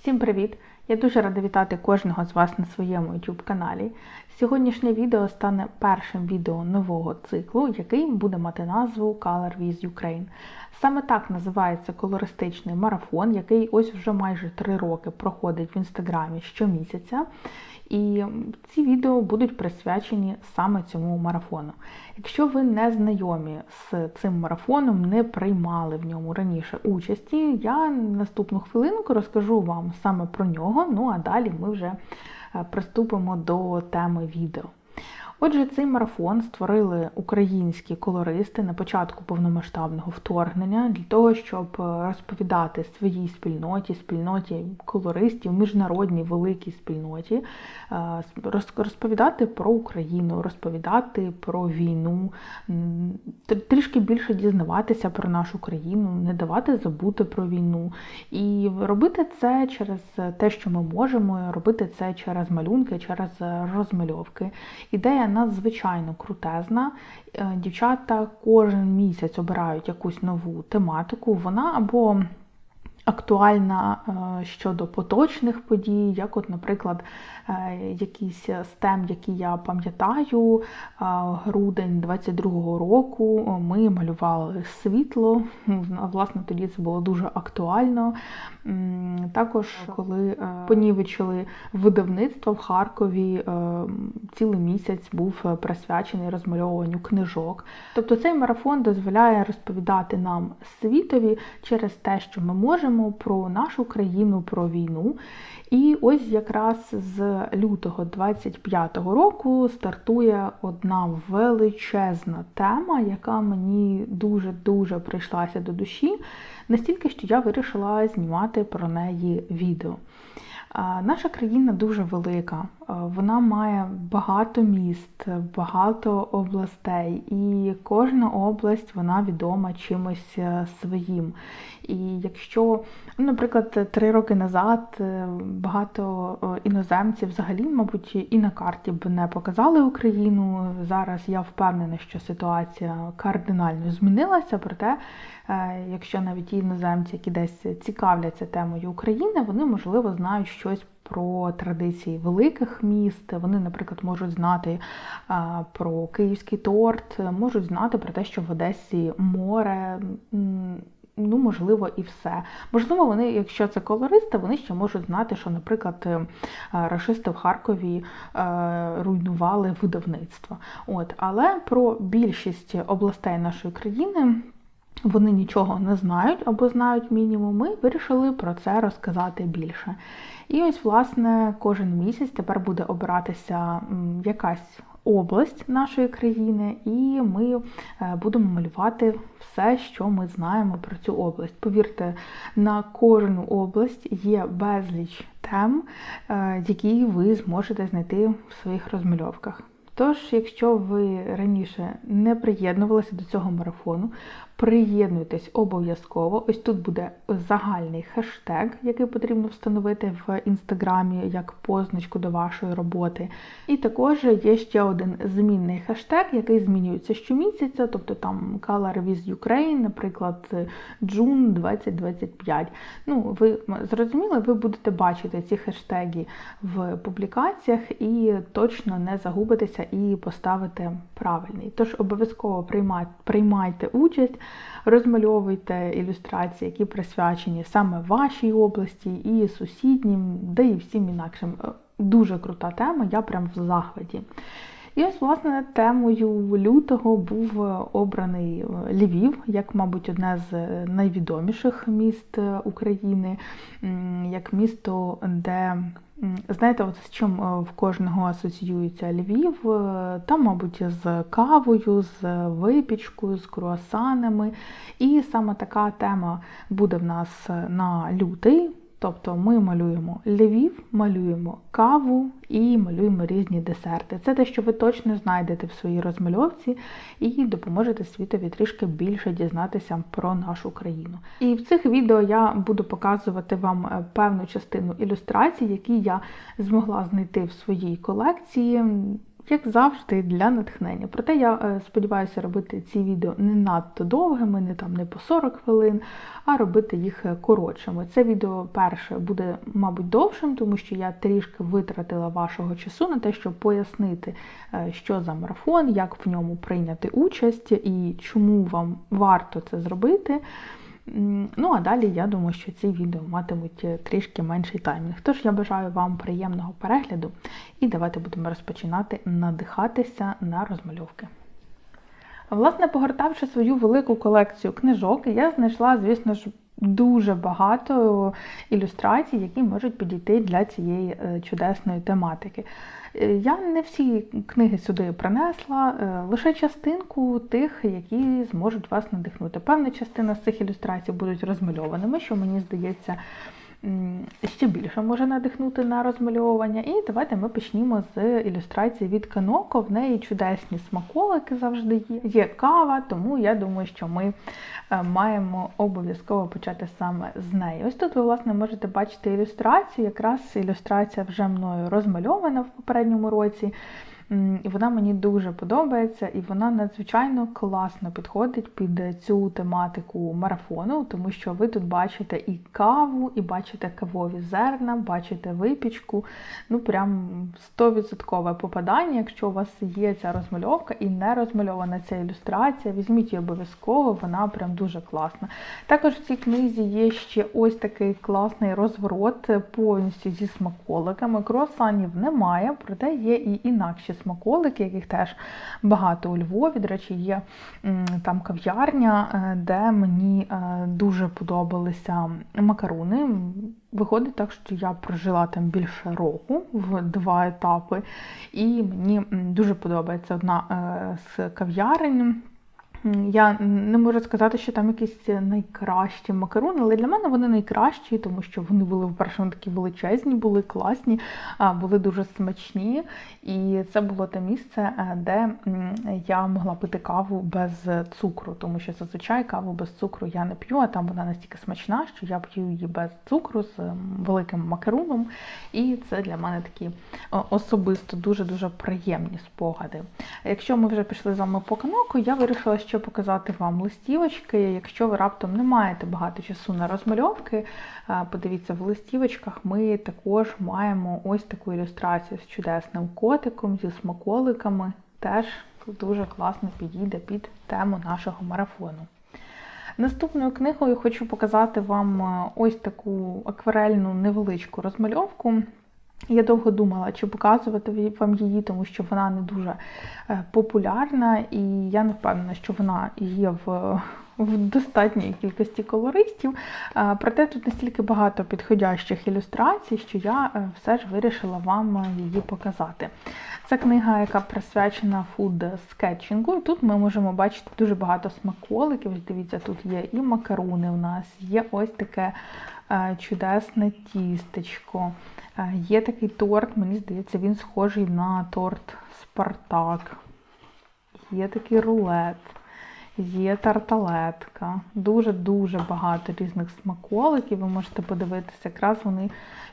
Всім привіт! Я дуже рада вітати кожного з вас на своєму YouTube каналі. Сьогоднішнє відео стане першим відео нового циклу, який буде мати назву Color with Ukraine. Саме так називається колористичний марафон, який ось вже майже три роки проходить в інстаграмі щомісяця. І ці відео будуть присвячені саме цьому марафону. Якщо ви не знайомі з цим марафоном, не приймали в ньому раніше участі, я наступну хвилинку розкажу вам саме про нього. Ну а далі ми вже е, приступимо до теми відео. Отже, цей марафон створили українські колористи на початку повномасштабного вторгнення для того, щоб розповідати своїй спільноті, спільноті колористів, міжнародній великій спільноті, розповідати про Україну, розповідати про війну, трішки більше дізнаватися про нашу країну, не давати забути про війну. І робити це через те, що ми можемо, робити це через малюнки, через розмальовки. Ідея надзвичайно крутезна. Е, дівчата кожен місяць обирають якусь нову тематику. Вона або актуальна е, щодо поточних подій, як, от, наприклад, якийсь стем, який я пам'ятаю, грудень 22-го року ми малювали світло. Власне, тоді це було дуже актуально. Також, коли е, понівечили видавництво в Харкові, цілий місяць був присвячений розмальовуванню книжок. Тобто цей марафон дозволяє розповідати нам світові через те, що ми можемо про нашу країну, про війну. І ось якраз з лютого 25-го року стартує одна величезна тема, яка мені дуже-дуже прийшлася до душі, настільки, що я вирішила знімати про неї відео. Наша країна дуже велика, вона має багато міст, багато областей, і кожна область вона відома чимось е, своїм. І якщо, ну, наприклад, три роки назад е, багато іноземців взагалі, мабуть, і на карті б не показали Україну. Зараз я впевнена, що ситуація кардинально змінилася, проте Е, якщо навіть іноземці, які десь цікавляться темою України, вони можливо знають щось. Про традиції великих міст, вони, наприклад, можуть знати е, про київський торт, можуть знати про те, що в Одесі море, ну, можливо, і все. Можливо, вони, якщо це колористи, вони ще можуть знати, що, наприклад, е, рашисти в Харкові а, руйнували видавництво. От, Але про більшість областей нашої країни вони нічого не знають або знають мінімум, ми вирішили про це розказати більше. І ось, власне, кожен місяць тепер буде обиратися якась область нашої країни, і ми е, будемо малювати все, що ми знаємо про цю область. Повірте, на кожну область є безліч тем, е, які ви зможете знайти в своїх розмальовках. Тож, якщо ви раніше не приєднувалися до цього марафону, Приєднуйтесь обов'язково. Ось тут буде загальний хештег, який потрібно встановити в інстаграмі як позначку до вашої роботи. І також є ще один змінний хештег, який змінюється щомісяця, тобто там Color with Ukraine, наприклад, June 2025. Ну, ви зрозуміли, ви будете бачити ці хештеги в публікаціях і точно не загубитеся і поставити правильний. Тож обов'язково приймайте участь розмальовуйте ілюстрації, які присвячені саме вашій області і сусіднім, де і всім інакшим. Е, дуже крута тема, я прям в захваті. І ось, власне, темою лютого був обраний е, Львів, як, мабуть, одне з найвідоміших міст е, України, як місто, де Знаєте, от з чим е, в кожного асоціюється Львів, е, там, мабуть, з кавою, з випічкою, з круасанами. І саме така тема буде в нас на лютий. Тобто ми малюємо Львів, малюємо каву і малюємо різні десерти. Це те, що ви точно знайдете в своїй розмальовці і допоможете світові трішки більше дізнатися про нашу країну. І в цих відео я буду показувати вам е, певну частину ілюстрацій, які я змогла знайти в своїй колекції. Як завжди, для натхнення. Проте я е, сподіваюся робити ці відео не надто довгими, не там не по 40 хвилин, а робити їх е, коротшими. Це відео перше буде, мабуть, довшим, тому що я трішки витратила вашого часу на те, щоб пояснити, е, що за марафон, як в ньому прийняти участь і чому вам варто це зробити. Ну, а далі я думаю, що ці відео матимуть е, трішки менший таймінг. Тож я бажаю вам приємного перегляду і давайте будемо розпочинати надихатися на розмальовки. Власне, погортавши свою велику колекцію книжок, я знайшла, звісно ж, дуже багато ілюстрацій, які можуть підійти для цієї е, чудесної тематики. Е, Я не всі книги сюди принесла, е, лише частинку тих, які зможуть вас надихнути. Певна частина з цих ілюстрацій будуть розмальованими, що мені здається. Ще більше може надихнути на розмальовування. І давайте ми почнімо з ілюстрації від Каноко. В неї чудесні смаколики завжди є. Є кава, тому я думаю, що ми е, маємо обов'язково почати саме з неї. Ось тут ви, власне, можете бачити ілюстрацію. Якраз ілюстрація вже мною розмальована в попередньому році. І вона мені дуже подобається, і вона надзвичайно класно підходить під цю тематику марафону, тому що ви тут бачите і каву, і бачите кавові зерна, бачите випічку. Ну, прям 100% попадання. Якщо у вас є ця розмальовка і не розмальована ця ілюстрація, візьміть її обов'язково, вона прям дуже класна. Також в цій книзі є ще ось такий класний розворот повністю зі смаколиками. Круасанів немає, проте є і інакші смаколики, яких теж багато у Львові. До речі, є там кав'ярня, е, де мені е, дуже подобалися макаруни. Виходить так, що я прожила там більше року в два етапи, і мені дуже подобається одна е, з кав'ярень. Я не можу сказати, що там якісь найкращі макарони, але для мене вони найкращі, тому що вони були, по-перше, вони такі величезні, були класні, були дуже смачні. І це було те місце, е, де я могла пити каву без цукру, тому що зазвичай каву без цукру я не п'ю, а там вона настільки смачна, що я п'ю її без цукру з великим макаруном. І це для мене такі особисто дуже-дуже приємні спогади. Якщо ми вже пішли з вами по каноку, я вирішила ще показати вам листівочки. Якщо ви раптом не маєте багато часу на розмальовки, е, подивіться, в листівочках ми також маємо ось таку ілюстрацію з чудесним котиком, зі смаколиками. Теж дуже класно підійде під тему нашого марафону. Наступною книгою хочу показати вам е, ось таку акварельну невеличку розмальовку. Я довго думала, чи показувати вам її, тому що вона не дуже е, популярна, і я не впевнена, що вона є в, в достатній кількості колористів. Е, Проте тут настільки багато підходящих ілюстрацій, що я е, все ж вирішила вам її показати. Це книга, яка присвячена фуд скетчингу. І тут ми можемо бачити дуже багато смаколиків. Дивіться, тут є і макаруни у нас, є ось таке чудесне тістечко. Є такий торт, мені здається, він схожий на торт Спартак. Є такий рулет, є тарталетка. Дуже-дуже багато різних смаколиків. Ви можете подивитися, якраз вони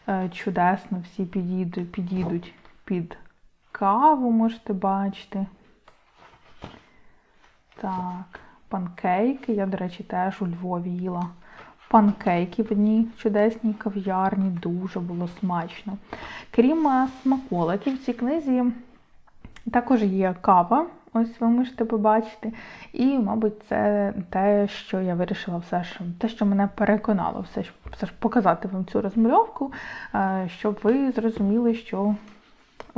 е, чудесно всі підійдуть, підійдуть під каву, можете бачити. Так, панкейки. Я, до речі, теж у Львові їла панкейки в одній чудесній кав'ярні, дуже було смачно. Крім е, смаколиків, в цій книзі також є кава, ось ви можете побачити. І, мабуть, це те, що я вирішила все ж, те, що мене переконало, все ж, все ж показати вам цю розмальовку, е, щоб ви зрозуміли, що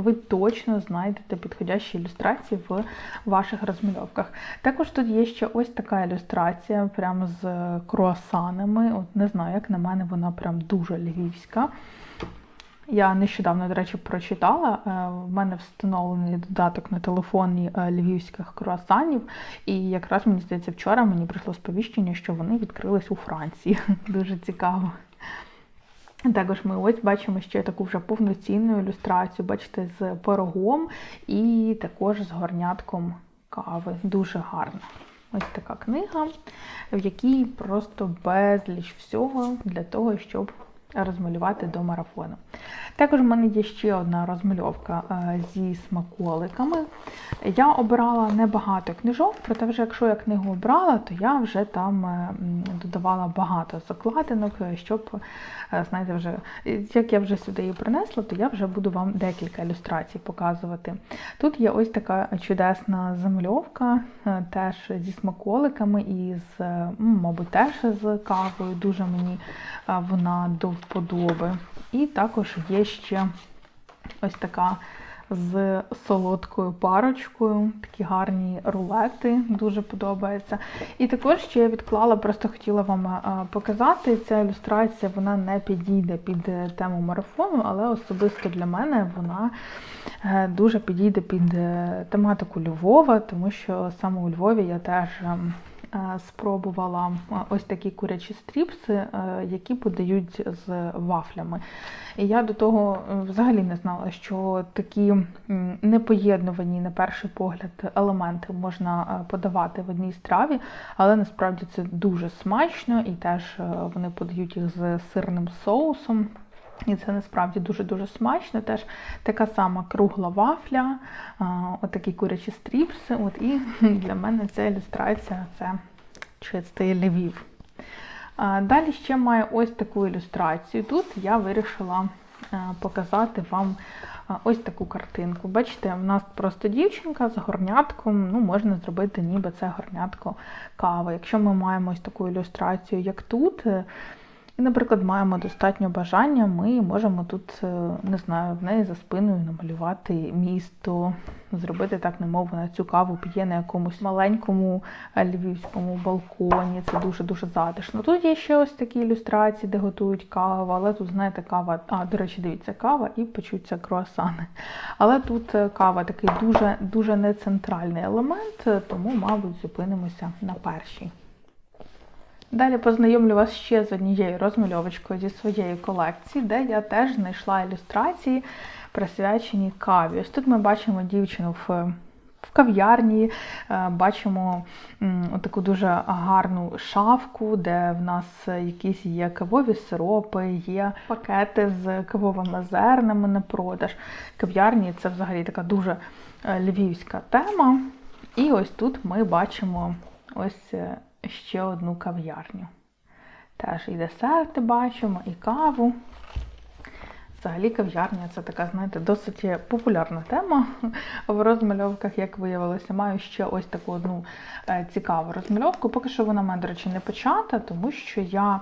ви точно знайдете підходящі ілюстрації в ваших розмальовках. Також тут є ще ось така ілюстрація, прямо з круасанами. От не знаю, як на мене, вона прям дуже львівська. Я нещодавно, до речі, прочитала. е, В мене встановлений додаток на телефоні е, львівських круасанів, і якраз мені здається, вчора мені прийшло сповіщення, що вони відкрились у Франції. Дуже цікаво. Також ми ось бачимо ще таку вже повноцінну ілюстрацію, бачите, з пирогом і також з горнятком кави. Дуже гарно. Ось така книга, в якій просто безліч всього для того, щоб розмалювати до марафону. Також в мене є ще одна розмальовка е, зі смаколиками. Я обирала небагато книжок, проте вже якщо я книгу обрала, то я вже там е, додавала багато закладинок, е, щоб, знаєте, вже, як я вже сюди її принесла, то я вже буду вам декілька ілюстрацій показувати. Тут є ось така чудесна замальовка, теж зі смаколиками і з, мабуть, теж з кавою. Дуже мені вона до вподоби. І також є ще ось така з солодкою парочкою, такі гарні рулети, дуже подобається. І також ще я відклала, просто хотіла вам е, показати. Ця ілюстрація вона не підійде під е, тему марафону, але особисто для мене вона е, дуже підійде під тематику Львова, тому що саме у Львові я теж. Е, Спробувала е, ось такі курячі стріпси, е, які подають з вафлями. І я до того взагалі не знала, що такі непоєднувані на перший погляд елементи можна подавати в одній страві, але насправді це дуже смачно, і теж вони подають їх з сирним соусом. І це насправді дуже-дуже смачно. Теж така сама кругла вафля, отакі курячі стріпси. От і для мене ця ілюстрація це чистий Львів. Далі ще маю ось таку ілюстрацію. Тут я вирішила е, показати вам е, ось таку картинку. Бачите, в нас просто дівчинка з горнятком, ну, можна зробити ніби це горнятко кави. Якщо ми маємо ось таку ілюстрацію, як тут, е, і, наприклад, маємо достатньо бажання, ми можемо тут, е, не знаю, в неї за спиною намалювати місто, зробити так, немов вона цю каву п'є на якомусь маленькому е, львівському балконі. Це дуже-дуже затишно. Тут є ще ось такі ілюстрації, де готують каву, але тут, знаєте, кава, а, до речі, дивіться, кава і печуться круасани. Але тут е, кава такий дуже, дуже нецентральний елемент, тому, мабуть, зупинимося на першій. Далі познайомлю вас ще з однією розмальовочкою зі своєї колекції, де я теж знайшла ілюстрації, присвячені каві. Ось тут ми бачимо дівчину в, в кав'ярні, е, бачимо таку дуже гарну шафку, де в нас якісь є кавові сиропи, є пакети з кавовими зернами на продаж. Кав'ярні це взагалі така дуже е, львівська тема. І ось тут ми бачимо ось. Ще одну кав'ярню. Теж і десерти бачимо, і каву. Взагалі кав'ярня це така, знаєте, досить популярна тема в розмальовках, як виявилося. Маю ще ось таку одну е, цікаву розмальовку. Поки що вона мене, до речі, не почата, тому що я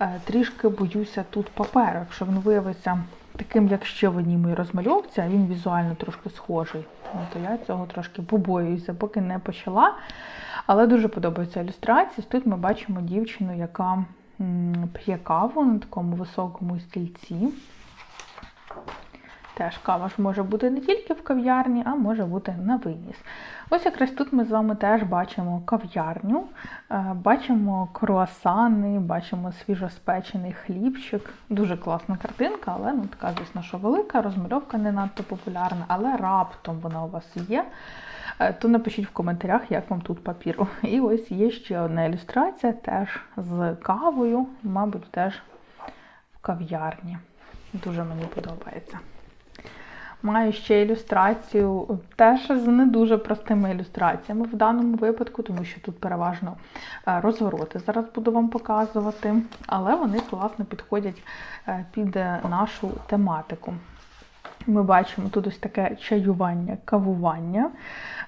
е, трішки боюся тут паперу. Якщо він виявиться таким, як ще в одній моїй розмальовці, а він візуально трошки схожий, ну, то я цього трошки побоююся, поки не почала. Але дуже подобаються ілюстрації. Тут ми бачимо дівчину, яка п'є каву на такому високому стільці. Теж кава ж може бути не тільки в кав'ярні, а може бути на виніс. Ось якраз тут ми з вами теж бачимо кав'ярню, е, бачимо круасани, бачимо свіжоспечений хлібчик. Дуже класна картинка, але ну, така, звісно, що велика, розмальовка не надто популярна, але раптом вона у вас є. Е, То напишіть в коментарях, як вам тут папіру. І ось є ще одна ілюстрація, теж з кавою, мабуть, теж в кав'ярні. Дуже мені подобається. Маю ще ілюстрацію теж з не дуже простими ілюстраціями в даному випадку, тому що тут переважно е, розвороти зараз буду вам показувати, але вони класно підходять е, під нашу тематику. Ми бачимо тут ось таке чаювання, кавування.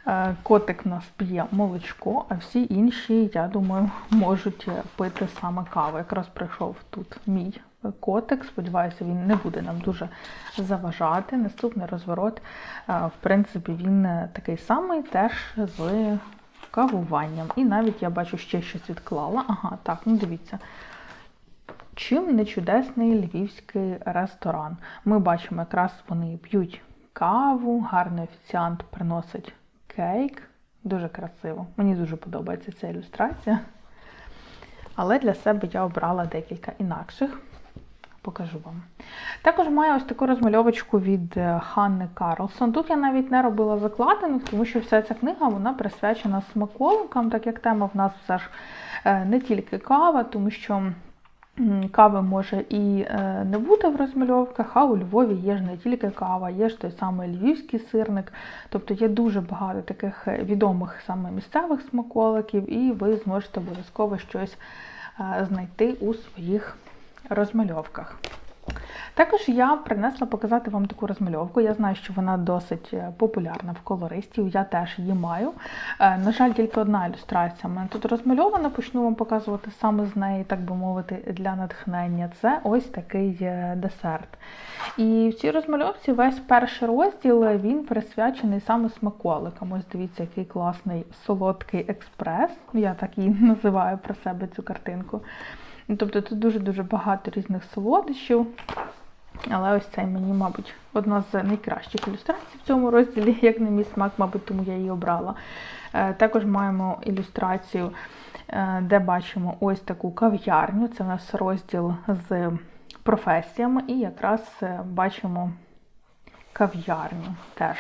Е, Котик в нас п'є молочко, а всі інші, я думаю, можуть пити саме каву. Якраз прийшов тут мій котик. Сподіваюся, він не буде нам дуже заважати. Наступний розворот, е, в принципі, він такий самий, теж з кавуванням. І навіть я бачу ще щось відклала. Ага, так, ну дивіться. Чим не чудесний львівський ресторан? Ми бачимо, якраз вони п'ють каву, гарний офіціант приносить кейк. Дуже красиво. Мені дуже подобається ця ілюстрація. Але для себе я обрала декілька інакших. Покажу вам. Також маю ось таку розмальовочку від е, Ханни Карлсон. Тут я навіть не робила закладинок, тому що вся ця книга вона присвячена смаколикам, так як тема в нас все ж е, не тільки кава, тому що Кави може і е, не бути в розмальовках, а у Львові є ж не тільки кава, є ж той самий львівський сирник. Тобто є дуже багато таких е, відомих саме місцевих смаколиків, і ви зможете обов'язково щось е, знайти у своїх розмальовках. Також я принесла показати вам таку розмальовку. Я знаю, що вона досить е, популярна в колористів, я теж її маю. Е, На жаль, тільки одна ілюстрація в мене тут розмальована, почну вам показувати саме з неї, так би мовити, для натхнення. Це ось такий е, десерт. І в цій розмальовці весь перший розділ він присвячений саме смаколикам. Ось дивіться, який класний солодкий експрес. Я так її називаю про себе цю картинку. Тобто тут дуже-дуже багато різних солодощів. Але ось цей мені, мабуть, одна з найкращих ілюстрацій в цьому розділі, як на мій смак, мабуть, тому я її обрала. Е, Також маємо ілюстрацію, е, де бачимо ось таку кав'ярню. Це у нас розділ з професіями, і якраз е, бачимо кав'ярню теж.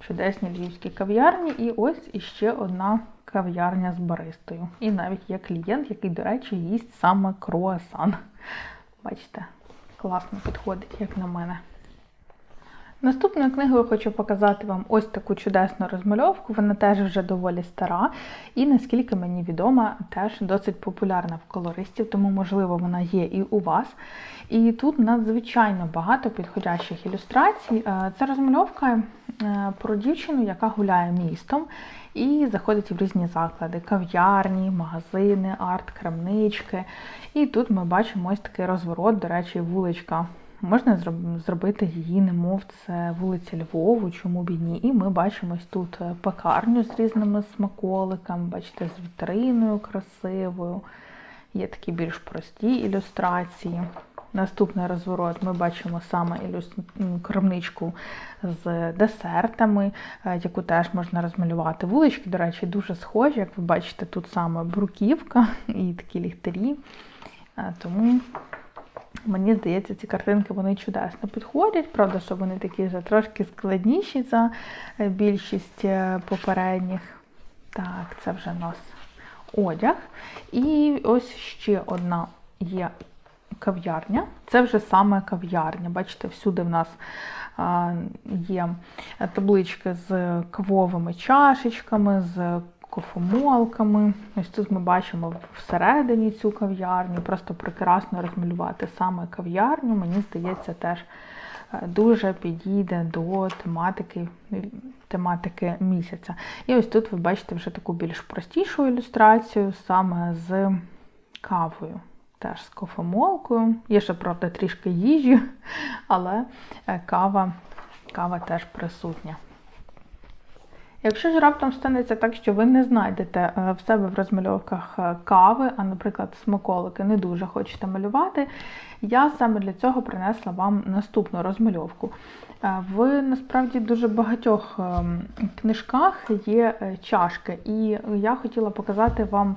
Чудесні львівські кав'ярні, і ось іще одна кав'ярня з баристою. І навіть є клієнт, який, до речі, їсть саме круасан. Бачите, класно підходить, як на мене. Наступною книгою хочу показати вам ось таку чудесну розмальовку. Вона теж вже доволі стара, і наскільки мені відомо, теж досить популярна в колористів, тому, можливо, вона є і у вас. І тут надзвичайно багато підходящих ілюстрацій. Е, Це розмальовка е, про дівчину, яка гуляє містом і заходить в різні заклади: кав'ярні, магазини, арт-крамнички. І тут ми бачимо ось такий розворот, до речі, вуличка. Можна зробити її, немов це вулиця Львову, чому б і ні. І ми бачимо тут е, пекарню з різними смаколиками, бачите, з вітриною красивою. Є такі більш прості ілюстрації. Наступний розворот ми бачимо саме крамничку з десертами, е, яку теж можна розмалювати. Вулички, до речі, дуже схожі. Як ви бачите, тут саме бруківка і такі ліхтарі. Е, Тому Мені здається, ці картинки вони чудесно підходять. Правда, що вони такі вже трошки складніші за е, більшість е, попередніх. Так, це вже у нас одяг. І ось ще одна є кав'ярня. Це вже саме кав'ярня. Бачите, всюди в нас є таблички з кавовими чашечками, з кофемолками. Ось тут ми бачимо всередині цю кав'ярню. Просто прекрасно розмалювати саме кав'ярню. Мені здається, теж е, дуже підійде до тематики, тематики місяця. І ось тут ви бачите вже таку більш простішу ілюстрацію саме з кавою. Теж з кофемолкою. Є ще, правда, трішки їжі, але е, кава, кава теж присутня. Якщо ж раптом станеться так, що ви не знайдете е, в себе в розмальовках е, кави, а, наприклад, смаколики не дуже хочете малювати, я саме для цього принесла вам наступну розмальовку. Е, В насправді дуже багатьох ем, книжках є чашки, і я хотіла показати вам,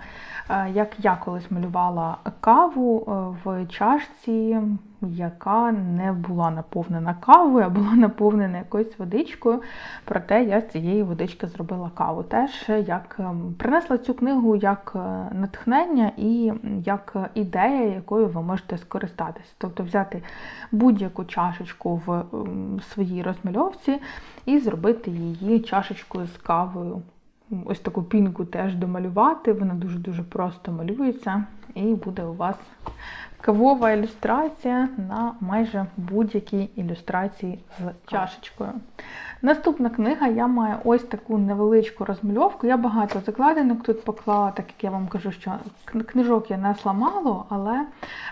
як я колись малювала каву в чашці, яка не була наповнена кавою, а була наповнена якоюсь водичкою. Проте я з цієї водички зробила каву. Теж як ем, принесла цю книгу як е, натхнення і як ідея, якою ви можете скористатися. Тобто взяти будь-яку чашечку в ем, своїй розмальовці і зробити її чашечкою з кавою. Ось таку пінку теж домалювати, вона дуже-дуже просто малюється, і буде у вас кавова ілюстрація на майже будь-якій ілюстрації з чашечкою. Наступна книга, я маю ось таку невеличку розмальовку. Я багато закладинок тут поклала, так як я вам кажу, що книжок я несла мало, але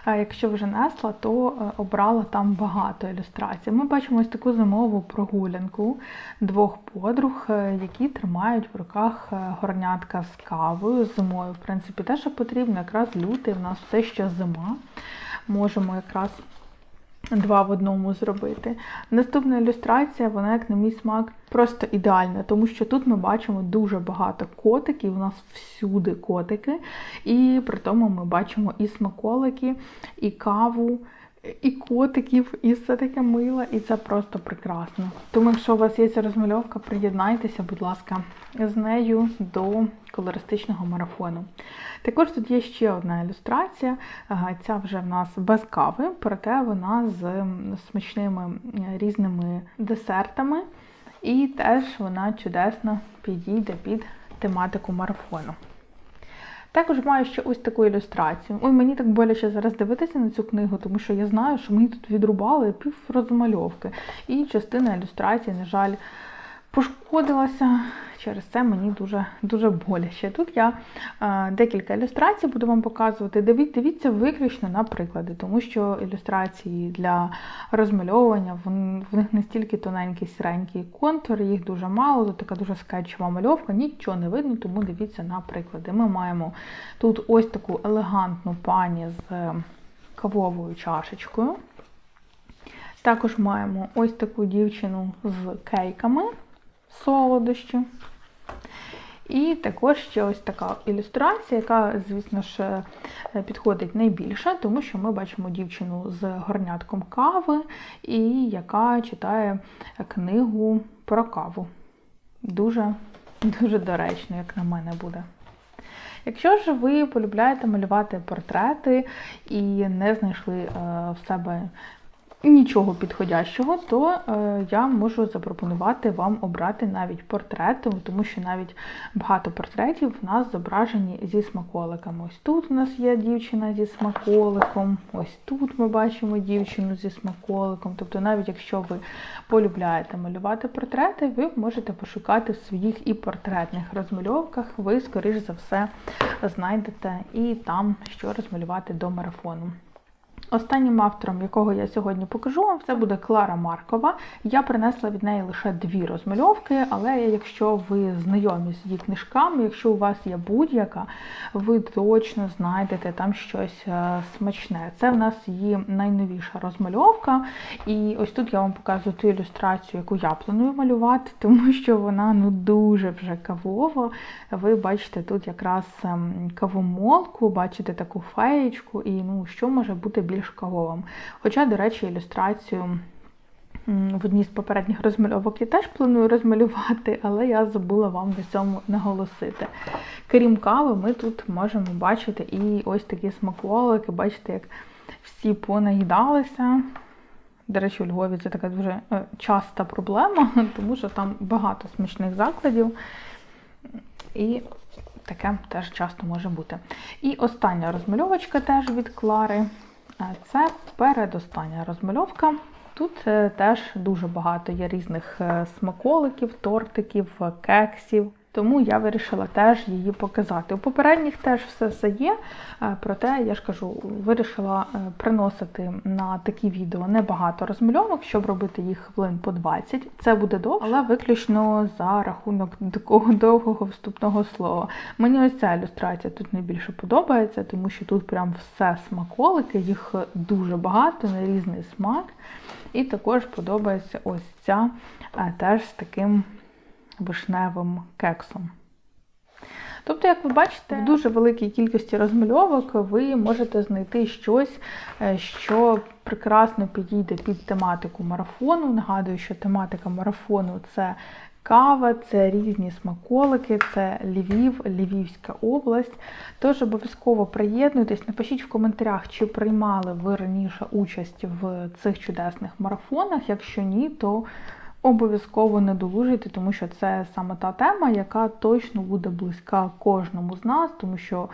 е, якщо вже несла, то е, обрала там багато ілюстрацій. Ми бачимо ось таку зимову прогулянку двох подруг, е, які тримають в руках горнятка з кавою зимою. В принципі, те, що потрібно, якраз лютий, в нас все ще зима. Можемо якраз два в одному зробити. Наступна ілюстрація, вона, як на мій смак, просто ідеальна, тому що тут ми бачимо дуже багато котиків, у нас всюди котики, і при тому ми бачимо і смаколики, і каву. І котиків, і все таке миле, і це просто прекрасно. Тому, якщо у вас є ця розмальовка, приєднайтеся, будь ласка, з нею до колористичного марафону. Також тут є ще одна ілюстрація. Ця вже в нас без кави, проте вона з смачними різними десертами. І теж вона чудесно підійде під тематику марафону. Також маю ще ось таку ілюстрацію. Ой, мені так боляче зараз дивитися на цю книгу, тому що я знаю, що мені тут відрубали пів розмальовки. І частина ілюстрації, на жаль, пошкодилася. Через це мені дуже дуже боляче. Тут я е, декілька ілюстрацій буду вам показувати. Дивіться, виключно на приклади, тому що ілюстрації для розмальовування в, них настільки тоненький сіренький контур, їх дуже мало, тут така дуже скетчова мальовка, нічого не видно, тому дивіться на приклади. Ми маємо тут ось таку елегантну пані з кавовою чашечкою. Також маємо ось таку дівчину з кейками солодощі. І також ще ось така ілюстрація, яка, звісно ж, е, підходить найбільше, тому що ми бачимо дівчину з горнятком кави, і яка читає книгу про каву. Дуже, дуже доречно, як на мене буде. Якщо ж ви полюбляєте малювати портрети і не знайшли е, в себе нічого підходящого, то е, я можу запропонувати вам обрати навіть портрет, тому що навіть багато портретів в нас зображені зі смаколиками. Ось тут у нас є дівчина зі смаколиком, ось тут ми бачимо дівчину зі смаколиком. Тобто, навіть якщо ви полюбляєте малювати портрети, ви можете пошукати в своїх і портретних розмальовках, ви, скоріш за все, знайдете і там, що розмалювати до марафону. Останнім автором, якого я сьогодні покажу вам, це буде Клара Маркова. Я принесла від неї лише дві розмальовки, але якщо ви знайомі з її книжками, якщо у вас є будь-яка, ви точно знайдете там щось е, смачне. Це в нас її найновіша розмальовка. І ось тут я вам показую ту ілюстрацію, яку я планую малювати, тому що вона ну дуже вже кавова. Ви бачите тут якраз ем, кавомолку, бачите таку феєчку, і ну, що може бути більш більш кавовим. Хоча, до речі, ілюстрацію в одній з попередніх розмальовок я теж планую розмалювати, але я забула вам на цьому наголосити. Крім кави, ми тут можемо бачити і ось такі смаколики, бачите, як всі понаїдалися. До речі, у Львові це така дуже е, часта проблема, тому що там багато смачних закладів. І таке теж часто може бути. І остання розмальовочка теж від Клари. Це передостання розмальовка. Тут е, теж дуже багато є різних е, смаколиків, тортиків, кексів. Тому я вирішила теж її показати. У попередніх теж все все є, е, проте, я ж кажу, вирішила приносити на такі відео небагато розмальовок, щоб робити їх хвилин по 20. Це буде довго, але виключно за рахунок такого довгого вступного слова. Мені ось ця ілюстрація тут найбільше подобається, тому що тут прям все смаколики, їх дуже багато, на різний смак. І також подобається ось ця теж з таким вишневим кексом. Тобто, як ви бачите, в дуже великій кількості розмальовок ви можете знайти щось, е, що прекрасно підійде під тематику марафону. Нагадую, що тематика марафону це кава, це різні смаколики, це Львів, Львівська область. Тож обов'язково приєднуйтесь, напишіть в коментарях, чи приймали ви раніше участь в цих чудесних марафонах. Якщо ні, то обов'язково не долужуйте, тому що це саме та тема, яка точно буде близька кожному з нас, тому що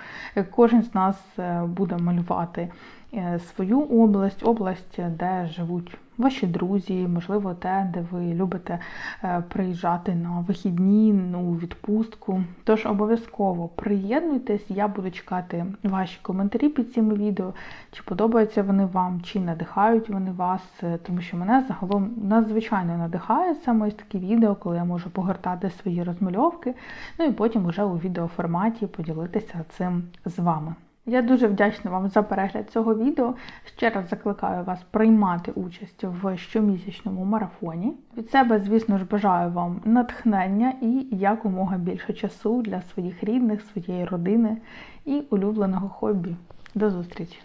кожен з нас е, буде малювати е, свою область, область, де живуть ваші друзі, можливо, те, де ви любите е, приїжджати на вихідні, ну, відпустку. Тож обов'язково приєднуйтесь, я буду чекати ваші коментарі під цими відео, чи подобаються вони вам, чи надихають вони вас, е, тому що мене загалом надзвичайно надихає саме ось такі відео, коли я можу погортати свої розмальовки, ну і потім вже у відеоформаті поділитися цим з вами. Я дуже вдячна вам за перегляд цього відео. Ще раз закликаю вас приймати участь в щомісячному марафоні. Від себе, звісно ж, бажаю вам натхнення і якомога більше часу для своїх рідних, своєї родини і улюбленого хобі. До зустрічі!